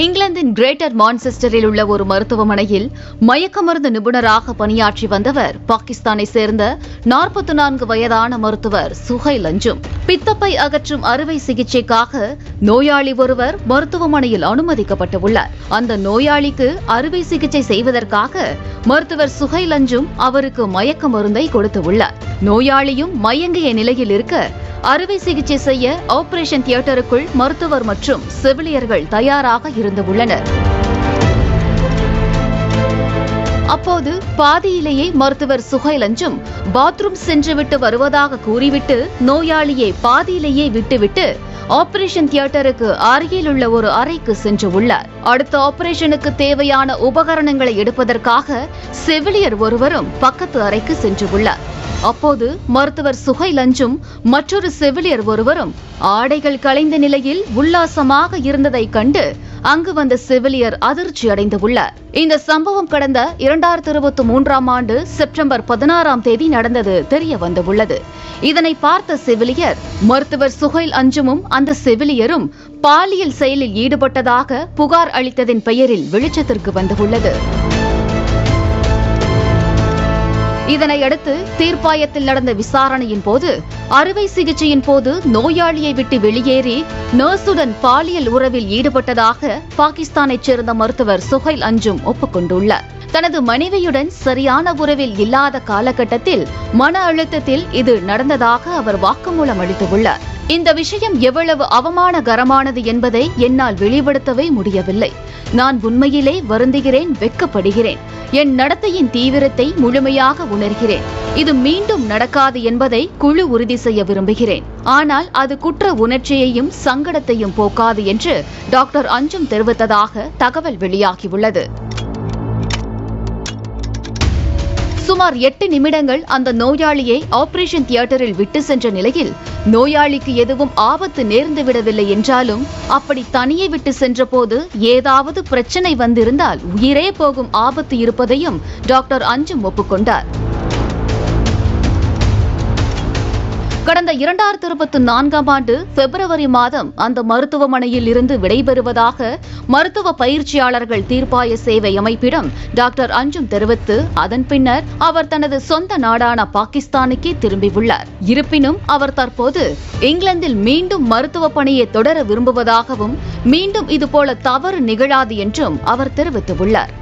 இங்கிலாந்தின் கிரேட்டர் மான்செஸ்டரில் உள்ள ஒரு மருத்துவமனையில் மயக்க மருந்து நிபுணராக பணியாற்றி வந்தவர். பாகிஸ்தானை சேர்ந்த நாற்பத்தி நான்கு வயதான மருத்துவர் சுகை லஞ்சும் பித்தப்பை அகற்றும் அறுவை சிகிச்சைக்காக நோயாளி ஒருவர் மருத்துவமனையில் அனுமதிக்கப்பட்டுள்ளார். அந்த நோயாளிக்கு அறுவை சிகிச்சை செய்வதற்காக மருத்துவர் சுகை லஞ்சும் அவருக்கு மயக்க மருந்தை கொடுத்துள்ளார். நோயாளியும் மயங்கிய நிலையில் இருக்க அறுவை சிகிச்சை செய்ய ஆபரேஷன் தியேட்டருக்குள் மருத்துவர் மற்றும் செவிலியர்கள் தயாராக இருந்து உள்ளனர். அப்போது பாதியிலேயே மருத்துவர் சுகைலஞ்சும் பாத்ரூம் சென்றுவிட்டு வருவதாக கூறிவிட்டு நோயாளியை பாதியிலேயே விட்டுவிட்டு ஆபரேஷன் தியேட்டருக்கு அருகில் உள்ள ஒரு அறைக்கு சென்று உள்ளார். அடுத்த ஆபரேஷனுக்கு தேவையான உபகரணங்களை எடுப்பதற்காக செவிலியர் ஒருவரும் பக்கத்து அறைக்கு சென்று உள்ளார். அப்போது மருத்துவர் சுகைலஞ்சும் மற்றொரு செவிலியர் ஒருவரும் ஆடைகள் களைந்த நிலையில் உல்லாசமாக இருந்ததை கண்டு அங்கு வந்த செவிலியர் அதிர்ச்சி அடைந்துள்ளார் இந்த சம்பவம் கடந்த இரண்டாயிரத்தி இருபத்தி மூன்றாம் ஆண்டு செப்டம்பர் பதினாறாம் தேதி நடந்தது தெரிய வந்துள்ளது இதனை பார்த்த செவிலியர் மருத்துவர் சுகைல் அஞ்சுமும் அந்த செவிலியரும் பாலியல் செயலில் ஈடுபட்டதாக புகார் அளித்ததின் பெயரில் வெளிச்சத்திற்கு வந்துள்ளது இதனையடுத்து தீர்ப்பாயத்தில் நடந்த விசாரணையின் போது அறுவை சிகிச்சையின் போது நோயாளியை விட்டு வெளியேறி நர்சுடன் பாலியல் உறவில் ஈடுபட்டதாக பாகிஸ்தானைச் சேர்ந்த மருத்துவர் சுஹைல் அஞ்சும் ஒப்புக்கொண்டுள்ளார். தனது மனைவியுடன் சரியான உறவில் இல்லாத காலகட்டத்தில் மன அழுத்தத்தில் இது நடந்ததாக அவர் வாக்குமூலம் அளித்துள்ளார். இந்த விஷயம் எவ்வளவு அவமானகரமானது என்பதை என்னால் வெளிப்படுத்தவே முடியவில்லை. நான் உண்மையிலே வருந்துகிறேன் வெட்கப்படுகிறேன். என் நடத்தையின் தீவிரத்தை முழுமையாக உணர்கிறேன். இது மீண்டும் நடக்காது என்பதை குழு உறுதி செய்ய விரும்புகிறேன். ஆனால் அது குற்ற உணர்ச்சியையும் சங்கடத்தையும் போக்காது என்று டாக்டர் அஞ்சும் தெரிவித்ததாக தகவல் வெளியாகியுள்ளது. சுமார் எட்டு நிமிடங்கள் அந்த நோயாளியை ஆபரேஷன் தியேட்டரில் விட்டு சென்ற நிலையில் நோயாளிக்கு எதுவும் ஆபத்து நேர்ந்து விடவில்லை என்றாலும் அப்படி தனியே விட்டு சென்றபோது ஏதாவது பிரச்சனை வந்திருந்தால் உயிரே போகும் ஆபத்து இருப்பதையும் டாக்டர் அஞ்சும் ஒப்புக்கொண்டார். கடந்த இரண்டாயிரத்தி இருபத்தி நான்காம் ஆண்டு பிப்ரவரி மாதம் அந்த மருத்துவமனையில் இருந்து விடைபெறுவதாக மருத்துவ பயிற்சியாளர்கள் தீர்ப்பாய சேவை அமைப்பிடம் டாக்டர் அஞ்சும் தெரிவித்து அதன் பின்னர் அவர் தனது சொந்த நாடான பாகிஸ்தானுக்கே திரும்பியுள்ளார். இருப்பினும் அவர் தற்போது இங்கிலாந்தில் மீண்டும் மருத்துவ பணியை தொடர விரும்புவதாகவும் மீண்டும் இதுபோல தவறு நிகழாது என்றும் அவர் தெரிவித்துள்ளார்.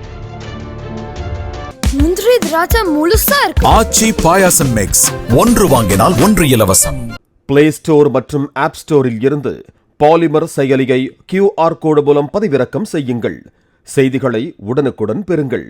முந்திரி திராட்சை முழுசா இருக்கு. ஆச்சி பாயாசம் மிக்ஸ் ஒன்று வாங்கினால் ஒன்று இலவசம். பிளே ஸ்டோர் மற்றும் ஆப் ஸ்டோரில் இருந்து பாலிமர் செயலியை கியூஆர் கோடு மூலம் பதிவிறக்கம் செய்யுங்கள். செய்திகளை உடனுக்குடன் பெறுங்கள்.